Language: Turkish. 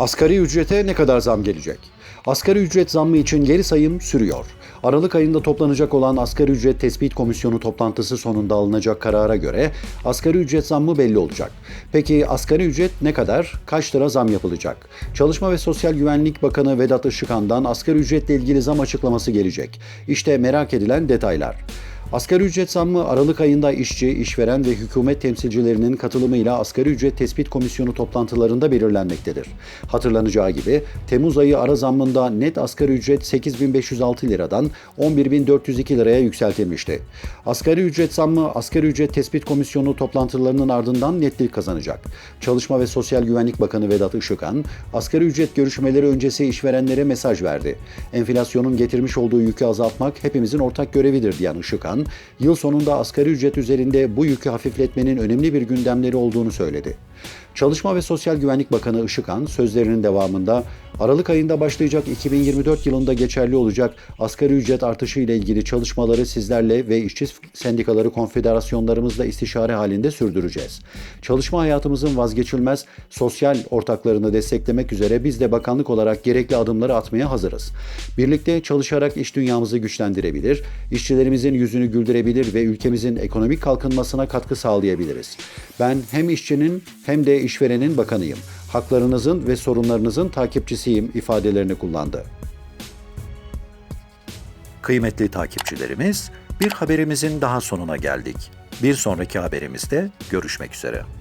Asgari ücrete ne kadar zam gelecek? Asgari ücret zammı için geri sayım sürüyor. Aralık ayında toplanacak olan Asgari Ücret Tespit Komisyonu toplantısı sonunda alınacak karara göre asgari ücret zammı belli olacak. Peki asgari ücret ne kadar? Kaç lira zam yapılacak? Çalışma ve Sosyal Güvenlik Bakanı Vedat Işıkhan'dan asgari ücretle ilgili zam açıklaması gelecek. İşte merak edilen detaylar. Asgari ücret zammı Aralık ayında işçi, işveren ve hükümet temsilcilerinin katılımıyla Asgari Ücret Tespit Komisyonu toplantılarında belirlenmektedir. Hatırlanacağı gibi Temmuz ayı ara zammında net asgari ücret 8506 liradan 11402 liraya yükseltilmişti. Asgari ücret zammı Asgari Ücret Tespit Komisyonu toplantılarının ardından netlik kazanacak. Çalışma ve Sosyal Güvenlik Bakanı Vedat Işıkhan, asgari ücret görüşmeleri öncesi işverenlere mesaj verdi. Enflasyonun getirmiş olduğu yükü azaltmak hepimizin ortak görevidir diyen Işıkhan, yıl sonunda asgari ücret üzerinde bu yükü hafifletmenin önemli bir gündemleri olduğunu söyledi. Çalışma ve Sosyal Güvenlik Bakanı Işıkhan sözlerinin devamında Aralık ayında başlayacak 2024 yılında geçerli olacak asgari ücret artışı ile ilgili çalışmaları sizlerle ve işçi sendikaları konfederasyonlarımızla istişare halinde sürdüreceğiz. Çalışma hayatımızın vazgeçilmez sosyal ortaklarını desteklemek üzere biz de bakanlık olarak gerekli adımları atmaya hazırız. Birlikte çalışarak iş dünyamızı güçlendirebilir, işçilerimizin yüzünü güldürebilir ve ülkemizin ekonomik kalkınmasına katkı sağlayabiliriz. Ben hem işçinin hem de işverenin bakanıyım. Haklarınızın ve sorunlarınızın takipçisiyim ifadelerini kullandı. Kıymetli takipçilerimiz, bir haberimizin daha sonuna geldik. Bir sonraki haberimizde görüşmek üzere.